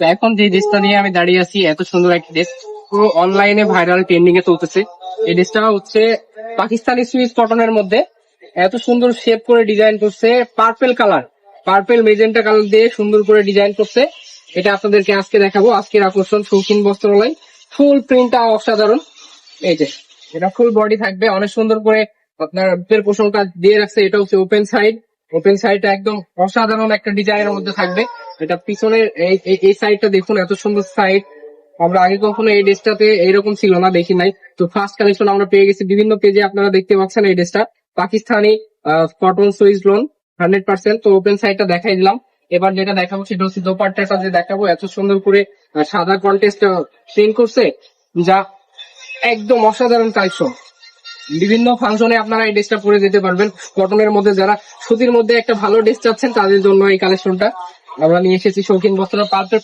তো এখন যে ড্রেসটা নিয়ে আমি দাঁড়িয়ে আছি, এত সুন্দর একটা ড্রেস। পুরো অনলাইনে ভাইরাল ট্রেন্ডিং এ চলতেছে। এই ড্রেসটা হচ্ছে পাকিস্তানি সুইস কটনের মধ্যে। এত সুন্দর শেপ করে ডিজাইন করছে purple colour purple magenta colour দিয়ে সুন্দর করে ডিজাইন করছে। এটা আপনাদেরকে আজকে দেখাবো। আজকের আকর্ষণ শৌখিন বস্ত্রালয়। ফুল প্রিন্টটা অসাধারণ। এই যে, এটা ফুল বডি থাকবে। অনেক সুন্দর করে আপনার বুকের পোষণটা দিয়ে রাখছে। এটা হচ্ছে ওপেন সাইড ওপেন সাইডটা একদম অসাধারণ একটা ডিজাইনের মধ্যে থাকবে। এটা পিছনের এই সাইডটা দেখুন, এত সুন্দর সাইড আমরা আগে কখনো এই ড্রেসটাতে এইরকম ছিল না, দেখি নাই। তো ফার্স্ট কালেকশন আমরা পেয়ে গেছি, বিভিন্ন পেজে আপনারা দেখতে পাচ্ছেন এই ড্রেসটা। Pakistani cotton Swiss lawn hundred percent তো ওপেন সাইডটা দেখাই দিলাম। এবার যেটা দেখাবো, সেটা হচ্ছে দোপাট্টাটা যে দেখাবো, এত সুন্দর করে সাদা কন্টেস্ট প্রিন্ট করছে, যা একদম অসাধারণ কালেকশন বিভিন্ন ফাংশনে আপনারা এই ড্রেসটা পরে যেতে পারবেন। কটনের মধ্যে যারা সুতির মধ্যে একটা ভালো ড্রেস চাচ্ছেন, তাদের জন্য এই কালেকশনটা আমরা নিয়ে এসেছি শৌখিন বস্ত্র। পার্পেল